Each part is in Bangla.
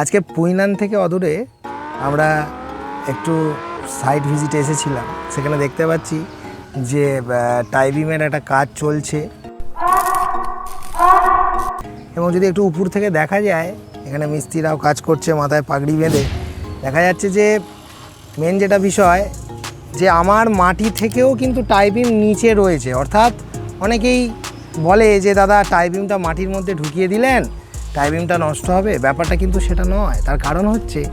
আজকে পুইনান থেকে অদূরে আমরা একটু সাইট ভিজিটে এসেছিলাম। সেখানে দেখতে পাচ্ছি যে টাইবিমের একটা কাজ চলছে। এবং যদি একটু উপর থেকে দেখা যায়, এখানে মিস্ত্রিরাও কাজ করছে, মাথায় পাগড়ি বেঁধে। দেখা যাচ্ছে যে মেন যেটা বিষয়, যে আমার মাটি থেকেও কিন্তু টাইবিম নিচে রয়েছে। অর্থাৎ অনেকেই বলে যে, দাদা টাইবিমটা মাটির মধ্যে ঢুকিয়ে দিলেন টাইবিমটা নষ্ট হবে, ব্যাপারটা কিন্তু সেটা নয়। তার কারণ হচ্ছে,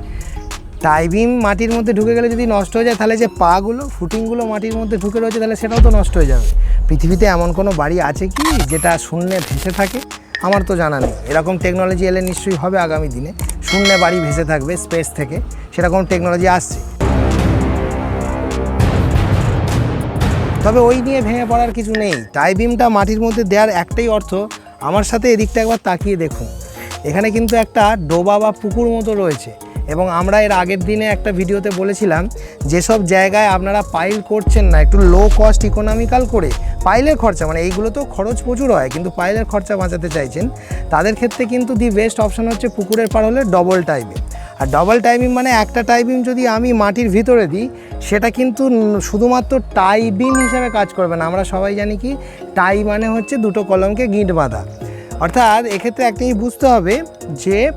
টাইবিম মাটির মধ্যে ঢুকে গেলে যদি নষ্ট হয়ে যায়, তাহলে যে পাগুলো, ফুটিংগুলো মাটির মধ্যে ঢুকে রয়েছে, তাহলে সেটাও তো নষ্ট হয়ে যাবে। পৃথিবীতে এমন কোনো বাড়ি আছে কি, যেটা শূন্যে ভেসে থাকে? আমার তো জানা নেই। এরকম টেকনোলজি এলে নিশ্চয়ই হবে আগামী দিনে। শূন্যে বাড়ি ভেসে থাকবে স্পেস থেকে। সেরকম টেকনোলজি আসছে। তবে ওই নিয়ে ভেঙে পড়ার কিছু নেই। টাইবিমটা মাটির মধ্যে দেওয়ার একটাই অর্থ, আমার সাথে এদিকটা একবার তাকিয়ে দেখুন। এখানে কিন্তু একটা ডোবা বা পুকুর মতো রয়েছে। এবং আমরা এর আগের দিনে একটা ভিডিওতে বলেছিলাম যেসব জায়গায় আপনারা পাইল করছেন না, একটু লো কস্ট ইকোনমিক্যাল করে পাইলের খরচা মানে এইগুলো তো খরচ প্রচুর হয়, কিন্তু পাইলের খরচা বাঁচাতে চাইছেন, তাদের ক্ষেত্রে কিন্তু দি বেস্ট অপশান হচ্ছে পুকুরের পার হলে ডবল টাইবিং আর ডবল টাইমিং মানে একটা টাইবিং যদি আমি মাটির ভিতরে দিই, সেটা কিন্তু শুধুমাত্র টাইবিং হিসাবে কাজ করবে না। আমরা সবাই জানি কি টাই মানে হচ্ছে দুটো কলমকে গিঁট বাঁধা। অর্থাৎ এক্ষেত্রে একটাই বুঝতে হবে যে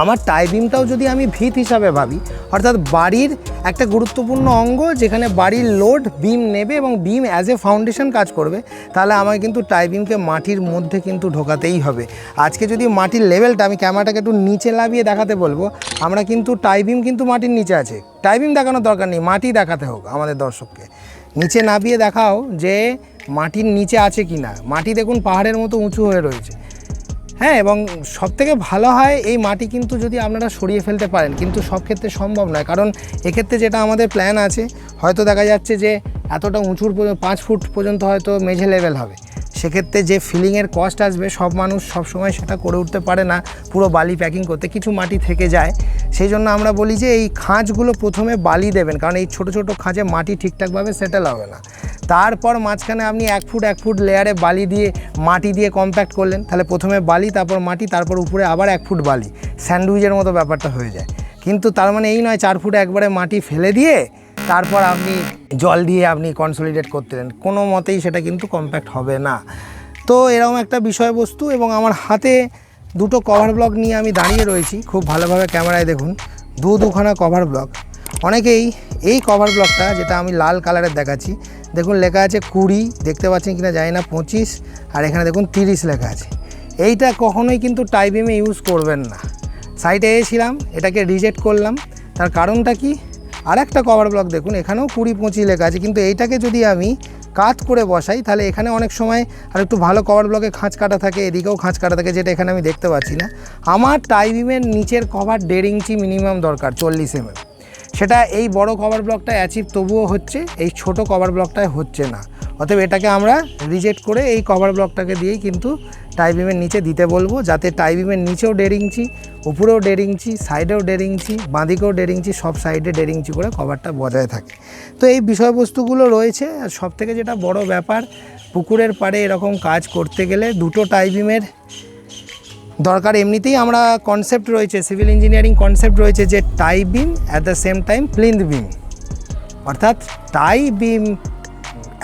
আমার টাই যদি আমি ভিত হিসাবে ভাবি, অর্থাৎ বাড়ির একটা গুরুত্বপূর্ণ অঙ্গ যেখানে বাড়ির লোড বিম নেবে এবং বিম অ্যাজ এ ফাউন্ডেশন কাজ করবে, তাহলে আমাকে কিন্তু টাই মাটির মধ্যে কিন্তু ঢোকাতেই হবে। আজকে যদি মাটির লেভেলটা আমি ক্যামেরাটাকে একটু নিচে লাভিয়ে দেখাতে বলব, আমরা কিন্তু টাই কিন্তু মাটির নিচে আছে। টাই দেখানোর দরকার নেই, মাটি দেখাতে হোক আমাদের দর্শককে। নিচে নামিয়ে দেখাও যে মাটির নিচে আছে কি না? মাটি দেখুন পাহাড়ের মতো উঁচু হয়ে রয়েছে। হ্যাঁ এবং সব থেকে ভালো হয় এই মাটি কিন্তু যদি আপনারা সরিয়ে ফেলতে পারেন, কিন্তু সব ক্ষেত্রে সম্ভব নয়। কারণ এক্ষেত্রে যেটা আমাদের প্ল্যান আছে, হয়তো দেখা যাচ্ছে যে এতটা উঁচুর পাঁচ ফুট পর্যন্ত হয়তো মেঝে লেভেল হবে। সেক্ষেত্রে যে ফিলিংয়ের কস্ট আসবে, সব মানুষ সব সময় সেটা করে উঠতে পারে না, পুরো বালি প্যাকিং করতে। কিছু মাটি থেকে যায়। সেই জন্য আমরা বলি যে এই খাঁজগুলো প্রথমে বালি দেবেন, কারণ এই ছোট ছোট খাঁজে মাটি ঠিকঠাকভাবে সেটেল হবে না। তারপর মাঝখানে আপনি এক ফুট এক ফুট লেয়ারে বালি দিয়ে, মাটি দিয়ে কম্প্যাক্ট করলেন। তাহলে প্রথমে বালি, তারপর মাটি, তারপর উপরে আবার এক ফুট বালি। স্যান্ডউইচের মতো ব্যাপারটা হয়ে যায়। কিন্তু তার মানে এই নয়, চার ফুট একবারে মাটি ফেলে দিয়ে, তারপর আপনি জল দিয়ে আপনি কনসলিডেট করতেন কোনো মতেই সেটা কিন্তু কম্প্যাক্ট হবে না। তো এরকম একটা বিষয়বস্তু এবং আমার হাতে দুটো কভার ব্লক নিয়ে আমি দাঁড়িয়ে রয়েছি। খুব ভালোভাবে ক্যামেরায় দেখুন। দু দুখানা কভার ব্লক অনেকেই এই কভার ব্লকটা যেটা আমি লাল কালারের দেখাচ্ছি, দেখুন লেখা আছে কুড়ি, দেখতে পাচ্ছেন কিনা জানি না, পঁচিশ, আর এখানে দেখুন তিরিশ লেখা আছে। এইটা কখনোই কিন্তু টাইবিমে ইউজ করবেন না। সাইটে এসেছিলাম, এটাকে রিজেক্ট করলাম। তার কারণটা কি? আর একটা কভার ব্লক দেখুন, এখানেও কুড়ি, পঁচিশ লেখা আছে। কিন্তু এইটাকে যদি আমি কাত করে বসাই, তাহলে এখানে অনেক সময় আর একটু ভালো কভার ব্লকে খাঁচ কাটা থাকে, এদিকেও খাঁচ কাটা থাকে, যেটা এখানে আমি দেখতে পাচ্ছি না। আমার টাইবিমের নিচের কভার দেড় ইঞ্চি মিনিমাম দরকার, চল্লিশ এমএম সেটা এই বড় কভার ব্লকটা অ্যাচিভ তবুও হচ্ছে, এই ছোট কভার ব্লকটায় হচ্ছে না। অতএব এটাকে আমরা রিজেক্ট করে এই কভার ব্লকটাকে দিয়েই কিন্তু টাইবিমের নিচে দিতে বলব, যাতে টাইবিমের নিচেও ইঞ্চি উপরেও ইঞ্চি সাইডেও দেড় বাঁদিকেও ইঞ্চি সব সাইডে ইঞ্চি করে কভারটা বজায় থাকে। তো এই বিষয়বস্তুগুলো রয়েছে, আর সব থেকে যেটা বড় ব্যাপার, পুকুরের পাড়ে এরকম কাজ করতে গেলে দুটো টাইবিমের দরকার এমনিতেই আমরা কনসেপ্ট রয়েছে সিভিল ইঞ্জিনিয়ারিং কনসেপ্ট রয়েছে যে tie beam at the same time plinth beam অর্থাৎ টাই বিম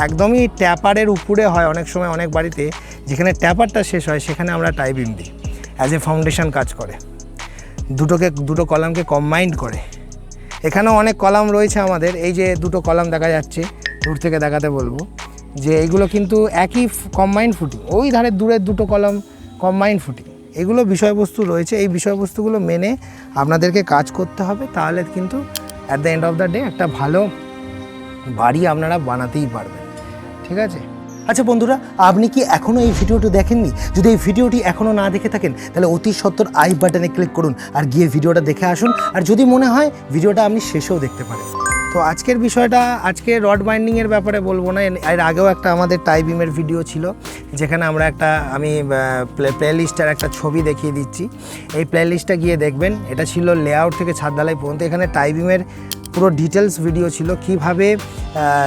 একদমই ট্যাপারের উপরে হয় অনেক সময় অনেক বাড়িতে, যেখানে ট্যাপারটা শেষ হয় সেখানে আমরা টাই বিম দিই অ্যাজ এ ফাউন্ডেশন কাজ করে। দুটোকে, দুটো কলামকে কম্বাইন্ড করে। এখানেও অনেক কলাম রয়েছে আমাদের, এই যে দুটো কলাম দেখা যাচ্ছে, দূর থেকে দেখাতে বলব, যে এইগুলো কিন্তু একই কম্বাইন্ড ফুটিং ওই ধারে দূরের দুটো কলাম কম্বাইন্ড ফুটিং এগুলো বিষয়বস্তু রয়েছে। এই বিষয়বস্তুগুলো মেনে আপনাদেরকে কাজ করতে হবে, তাহলে কিন্তু at the end of the day একটা ভালো বাড়ি আপনারা বানাতেই পারবেন। ঠিক আছে? আচ্ছা বন্ধুরা, আপনি কি এখনও এই ভিডিওটি দেখেননি? যদি এই ভিডিওটি এখনও না দেখে থাকেন, তাহলে অতি সত্তর আই বাটনে ক্লিক করুন আর গিয়ে ভিডিওটা দেখে আসুন। আর যদি মনে হয় ভিডিওটা আপনি শেষেও দেখতে পারেন। তো আজকের বিষয়টা, আজকে রড বাইন্ডিংয়ের ব্যাপারে বলব না। এর- আগেও একটা আমাদের টাইবিমের ভিডিও ছিল, যেখানে আমরা একটা, আমি প্লে লিস্টের একটা ছবি দেখিয়ে দিচ্ছি। এই প্লে লিস্টটা গিয়ে দেখবেন, এটা ছিল লেআউট থেকে ছাদ ঢালাই পর্যন্ত। এখানে টাইবিমের পুরো ডিটেলস ভিডিও ছিল, কীভাবে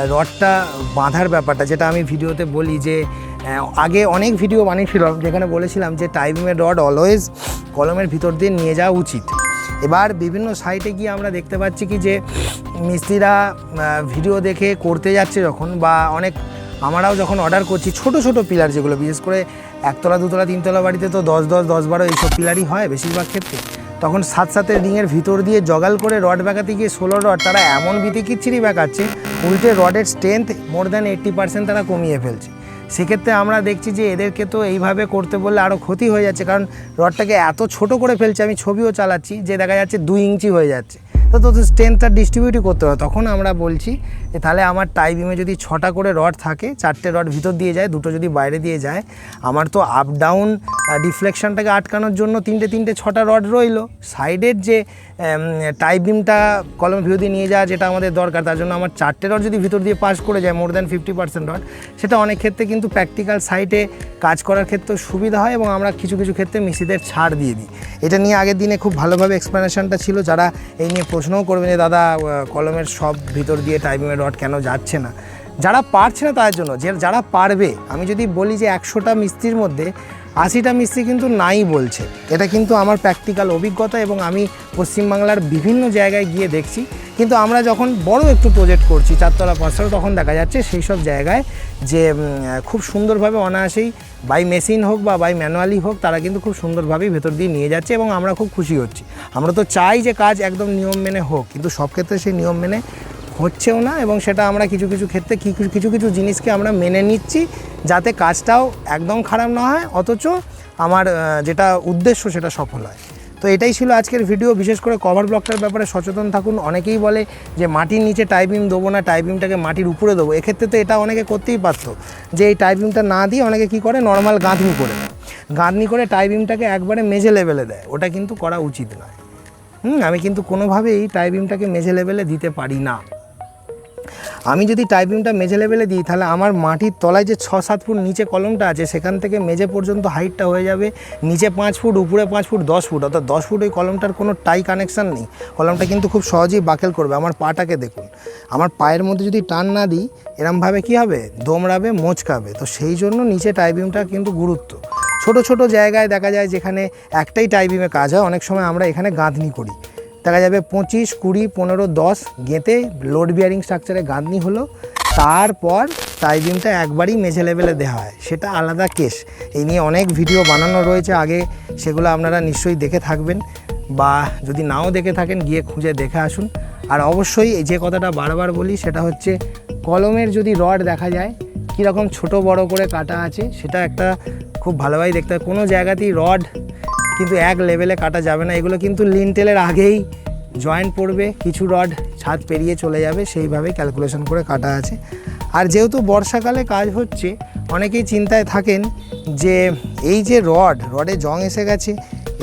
রডটা বাঁধার ব্যাপারটা, যেটা আমি ভিডিওতে বলি যে আগে অনেক ভিডিও বানিয়েছিলাম, যেখানে বলেছিলাম যে টাইবিমের রড অলওয়েজ কলমের ভিতর দিয়ে নিয়ে যাওয়া উচিত। এবার বিভিন্ন সাইটে গিয়ে আমরা দেখতে পাচ্ছি কি যে মিস্ত্রিরা ভিডিও দেখে করতে যাচ্ছে যখন বা অনেক আমরাও যখন অর্ডার করছি, ছোট ছোট পিলার যেগুলো, বিশেষ করে একতলা, দুতলা, তিনতলা বাড়িতে তো দশ দশ দশ, বারো এইসব পিলারই হয় বেশিরভাগ ক্ষেত্রে। তখন সাত, সাতের রিংয়ের ভিতর দিয়ে জগাল করে রড বেঁকাতে গিয়ে ষোলো রড তারা এমন বিতিকিচ্ছিরি বেঁকাচ্ছে, উল্টে রডের strength more than eighty percent তারা কমিয়ে ফেলছে। সেক্ষেত্রে আমরা দেখছি যে এদেরকে তো এইভাবে করতে বললে আরও ক্ষতি হয়ে যাচ্ছে, কারণ রডটাকে এত ছোট করে ফেলছে, আমি ছবিও চালাচ্ছি, যে দেখা যাচ্ছে দুই ইঞ্চি হয়ে যাচ্ছে। তো তো স্ট্রেংথটা ডিস্ট্রিবিউটই করতে হবে। তখন আমরা বলছি যে তাহলে আমার টাই বিমে যদি ছটা করে রড থাকে, চারটে রড ভিতর দিয়ে যায়, দুটো যদি বাইরে দিয়ে যায়, আমার তো আপ ডাউন ডিফ্লেকশনটাকে আটকানোর জন্য তিনটে তিনটে, ছটা রড রইল। সাইডের যে টাই বিমটা কলম ভিউ দিয়ে নিয়ে যাওয়া যেটা আমাদের দরকার, তার জন্য আমার চারটে রড যদি ভিতর দিয়ে পাস করে যায় more than fifty percent rod সেটা অনেক ক্ষেত্রে কিন্তু প্র্যাকটিক্যাল সাইটে কাজ করার ক্ষেত্রে সুবিধা হয় এবং আমরা কিছু কিছু ক্ষেত্রে মিসিদের ছাড় দিয়ে দিই। এটা নিয়ে আগের দিনে খুব ভালোভাবে এক্সপ্লেনেশনটা ছিল, যারা এই নিয়ে প্রশ্নও করবেন যে, দাদা কলমের সব ভিতর দিয়ে টাইপিংয়ের রড কেন যাচ্ছে না? যারা পারছে না তার জন্য, যে, যারা পারবে, আমি যদি বলি যে, একশোটা মিস্ত্রির মধ্যে আশিটা মিস্ত্রি কিন্তু নাই বলছে। এটা কিন্তু আমার প্র্যাকটিক্যাল অভিজ্ঞতা এবং আমি পশ্চিমবাংলার বিভিন্ন জায়গায় গিয়ে দেখছি। কিন্তু আমরা যখন বড় একটু প্রজেক্ট করছি, চারতলা পাঁচতলা, তখন দেখা যাচ্ছে সেই সব জায়গায় যে খুব সুন্দরভাবে অনায়াসেই বাই মেশিন হোক বা বাই ম্যানুয়ালি হোক, তারা কিন্তু খুব সুন্দরভাবেই ভেতর দিয়ে নিয়ে যাচ্ছে এবং আমরা খুব খুশি হচ্ছি। আমরা তো চাই যে কাজ একদম নিয়ম মেনে হোক, কিন্তু সব ক্ষেত্রে সেই নিয়ম মেনে হচ্ছেও না এবং সেটা আমরা কিছু কিছু ক্ষেত্রে কিছু কিছু জিনিসকে আমরা মেনে নিচ্ছি যাতে কাজটাও একদম খারাপ না হয়, অথচ আমার যেটা উদ্দেশ্য সেটা সফল হয়। তো এটাই ছিল আজকের ভিডিও। বিশেষ করে কভার ব্লকটার ব্যাপারে সচেতন থাকুন। অনেকেই বলে যে মাটির নিচে টাইপিং দেবো না টাইপিংটাকে মাটির উপরে দেবো। এক্ষেত্রে তো এটা অনেকে করতেই পারতো যে এই টাইপিংটা না দিয়ে অনেকে কি করে? নর্মাল গাঁথনি করে দেয়। গাঁথনি করে টাইপিংটাকে একবারে মেজে লেভেলে দেয়। ওটা কিন্তু করা উচিত নয়। হুম, আমি কিন্তু কোনোভাবেই টাইপিংটাকে মেজে লেভেলে দিতে পারি না। আমি যদি টাইপিংটা মেজে লেভেলে দিই, তাহলে আমার মাটির তলায় যে ছ সাত ফুট নিচে কলমটা আছে, সেখান থেকে মেজে পর্যন্ত হাইটটা হয়ে যাবে। নিচে পাঁচ ফুট, উপরে পাঁচ ফুট, দশ ফুট, অর্থাৎ দশ ফুট ওই কলমটার কোনো টাই কানেকশান নেই। কলমটা কিন্তু খুব সহজেই বাকেল করবে। আমার পাটাকে দেখুন, আমার পায়ের মধ্যে যদি টান না দিই, এরমভাবে কী হবে? দোমড়াবে, মোচকাবে। তো সেই জন্য নিচে টাইপিংটা কিন্তু গুরুত্ব। ছোট ছোট জায়গায় দেখা যায় যেখানে একটাই টাইপিংয়ে কাজ হয়। অনেক সময় আমরা এখানে গাঁথনি করি। দেখা যাবে পঁচিশ, কুড়ি, পনেরো, দশ গেঁতে লোড বিয়ারিং স্ট্রাকচারে গাঁদনি হলো। তারপর তাই টাইবিমটা একবারই মেঝে লেভেলে দেওয়া হয়। সেটা আলাদা কেস এই নিয়ে অনেক ভিডিও বানানো রয়েছে। আগে সেগুলো আপনারা নিশ্চয়ই দেখে থাকবেন বা যদি নাও দেখে থাকেন, গিয়ে খুঁজে দেখে আসুন। আর অবশ্যই যে কথাটা বারবার বলি, সেটা হচ্ছে কলমের যদি রড দেখা যায়, কীরকম ছোট বড় করে কাটা আছে, সেটা একটা খুব ভালোভাবেই দেখতে হয়। কোনো জায়গাতেই রড কিন্তু এক লেভেলে কাটা যাবে না। এগুলো কিন্তু লিনটেলের আগেই জয়েন্ট পড়বে, কিছু রড ছাদ পেরিয়ে চলে যাবে, সেইভাবে ক্যালকুলেশন করে কাটা আছে। আর যেহেতু বর্ষাকালে কাজ হচ্ছে, অনেকেই চিন্তায় থাকেন যে এই যে রড রডে জং এসে গেছে,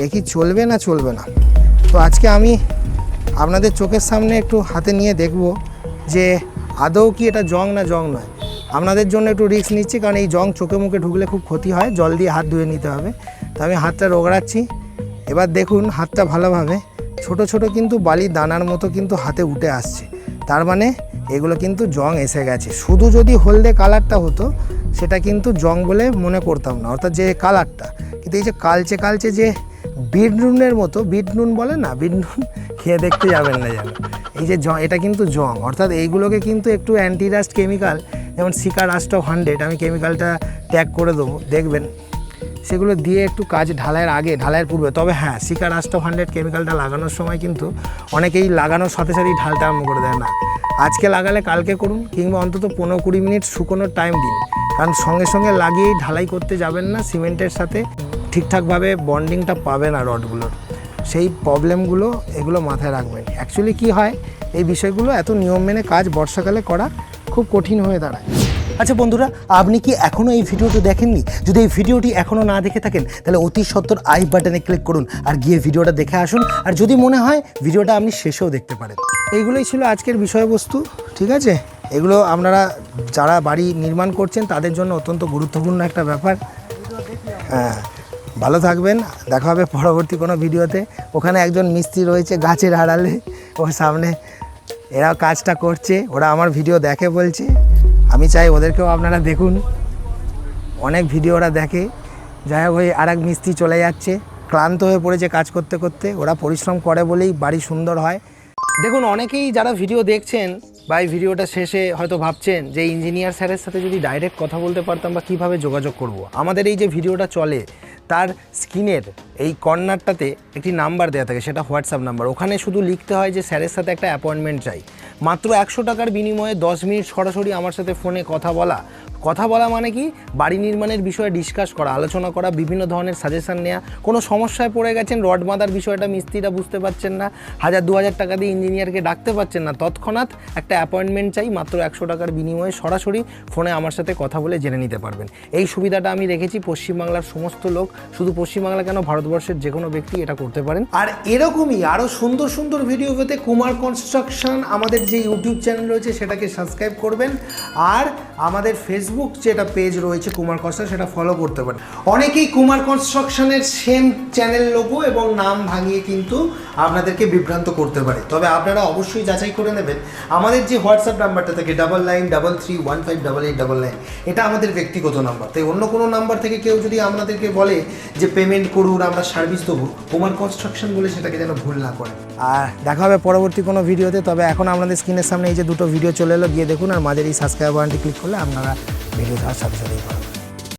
এ কি চলবে না চলবে না? তো আজকে আমি আপনাদের চোখের সামনে একটু হাতে নিয়ে দেখব যে আদৌ কি এটা জং না জং নয়। আপনাদের জন্য একটু রিস্ক নিচ্ছি, কারণ এই জং চোখে মুখে ঢুকলে খুব ক্ষতি হয়, জল দিয়ে হাত ধুয়ে নিতে হবে। আমি হাতটা রোগড়াচ্ছি। এবার দেখুন হাতটা ভালোভাবে। ছোট ছোট কিন্তু বালি দানার মতো কিন্তু হাতে উঠে আসছে। তার মানে এগুলো কিন্তু জং এসে গেছে। শুধু যদি হলদে কালারটা হতো, সেটা কিন্তু জং বলে মনে করতাম না। অর্থাৎ যে কালারটা। কিন্তু এই যে কালচে কালচে যে বিট নুনের মতো, বিট নুন বলে না, বিট নুন খেয়ে দেখতে যাবেন না যেন। এই যে জং, এটা কিন্তু জং। অর্থাৎ এইগুলোকে কিন্তু একটু অ্যান্টিরাস্ট কেমিক্যাল যেমন সিকা রাস্ট অফ হান্ড্রেড আমি কেমিক্যালটা ট্যাগ করে দেবো। দেখবেন। সেগুলো দিয়ে একটু কাজ ঢালাইয়ের আগে, ঢালাইয়ের পূর্বে। তবে হ্যাঁ সিকা রাস্ট অফ হান্ড্রেড কেমিক্যালটা লাগানোর সময় কিন্তু অনেকেই লাগানোর সাথে সাথেই ঢালটা আরম্ভ করে দেয় না। আজকে লাগালে কালকে করুন কিংবা অন্তত পনেরো কুড়ি মিনিট শুকোনোর টাইম দিন। কারণ সঙ্গে সঙ্গে লাগিয়েই ঢালাই করতে যাবেন না, সিমেন্টের সাথে ঠিকঠাকভাবে বন্ডিংটা পাবে না রডগুলোর সেই প্রবলেমগুলো এগুলো মাথায় রাখবেন। অ্যাকচুয়ালি কি হয়? এই বিষয়গুলো এত নিয়ম মেনে কাজ বর্ষাকালে করা খুব কঠিন হয়ে দাঁড়ায়। আচ্ছা বন্ধুরা, আপনি কি এখনও এই ভিডিওটি দেখেননি? যদি এই ভিডিওটি এখনও না দেখে থাকেন, তাহলে অতি সত্তর আই বাটনে ক্লিক করুন আর গিয়ে ভিডিওটা দেখে আসুন। আর যদি মনে হয় ভিডিওটা আপনি শেষেও দেখতে পারেন। এইগুলোই ছিল আজকের বিষয়বস্তু, ঠিক আছে? এগুলো আপনারা যারা বাড়ি নির্মাণ করছেন, তাদের জন্য অত্যন্ত গুরুত্বপূর্ণ একটা ব্যাপার। হ্যাঁ ভালো থাকবেন। দেখা হবে পরবর্তী কোনো ভিডিওতে। ওখানে একজন মিস্ত্রি রয়েছে গাছের আড়ালে। ওর সামনে এরা কাজটা করছে, ওরা আমার ভিডিও দেখে বলছে। আমি চাই ওদেরকেও আপনারা দেখুন। অনেক ভিডিও ওরা দেখে। যাই হোক, ওই আর এক মিস্ত্রি চলে যাচ্ছে। ক্লান্ত হয়ে পড়েছে কাজ করতে করতে। ওরা পরিশ্রম করে বলেই বাড়ি সুন্দর হয়। দেখুন, অনেকেই যারা ভিডিও দেখছেন বা এই ভিডিওটা শেষে হয়তো ভাবছেন যে ইঞ্জিনিয়ার স্যারের সাথে যদি ডাইরেক্ট কথা বলতে পারতাম বা কীভাবে যোগাযোগ করব। আমাদের এই যে ভিডিওটা চলে তার স্কিনের এই কর্নারটাতে একটি নাম্বার দেওয়া থাকে, সেটা হোয়াটসঅ্যাপ নাম্বার। ওখানে শুধু লিখতে হয় যে, স্যারের সাথে একটা অ্যাপয়েন্টমেন্ট চাই। মাত্র একশো টাকার বিনিময়ে দশ মিনিট সরাসরি আমার সাথে ফোনে কথা বলা কথা বলা মানে কি? বাড়ি নির্মাণের বিষয়ে ডিসকাস করা, আলোচনা করা, বিভিন্ন ধরনের সাজেশান নেওয়া কোনো সমস্যায় পড়ে গেছেন? রড বাঁধার বিষয়টা মিস্ত্রিরা বুঝতে পারছেন না। হাজার দু হাজার টাকা দিয়ে ইঞ্জিনিয়ারকে ডাকতে পারছেন না। তৎক্ষণাৎ একটা অ্যাপয়েন্টমেন্ট চাই, মাত্র একশো টাকার বিনিময়ে সরাসরি ফোনে আমার সাথে কথা বলে জেনে নিতে পারবেন। এই সুবিধাটা আমি রেখেছি পশ্চিমবাংলার সমস্ত লোক। শুধু পশ্চিমবাংলা কেন? ভারতবর্ষের যে কোনো ব্যক্তি এটা করতে পারেন। আর এরকমই আরও সুন্দর সুন্দর ভিডিও পেতে কুমার কনস্ট্রাকশন আমাদের যে ইউটিউব চ্যানেল রয়েছে, সেটাকে সাবস্ক্রাইব করবেন। আর আমাদের ফেসবুক যেটা পেজ রয়েছে কুমার কনস্ট্রাকশন, সেটা ফলো করতে পারেন। অনেকেই কুমার কনস্ট্রাকশনের সেম চ্যানেল লোগো এবং নাম ভাঙিয়ে কিন্তু আপনাদেরকে বিভ্রান্ত করতে পারে। তবে আপনারা অবশ্যই যাচাই করে নেবেন। আমাদের যে হোয়াটসঅ্যাপ নাম্বারটা থাকে double nine double three one five double eight double nine এটা আমাদের ব্যক্তিগত নাম্বার। তাই অন্য কোনো নাম্বার থেকে কেউ যদি আপনাদেরকে বলে যে পেমেন্ট করুন, আমরা সার্ভিস দেবো, কুমার কনস্ট্রাকশন বলে সেটাকে যেন ভুল না করে। আর দেখা হবে পরবর্তী কোনো ভিডিওতে। তবে এখন আপনাদের স্ক্রিনের সামনে এই যে দুটো ভিডিও চলে এলো, গিয়ে দেখুন আর মাঝের এই সাবস্ক্রাইব বাটনটি ক্লিক করলে আপনারা ভিডিও দেওয়ার সাথে সাথেই পাবেন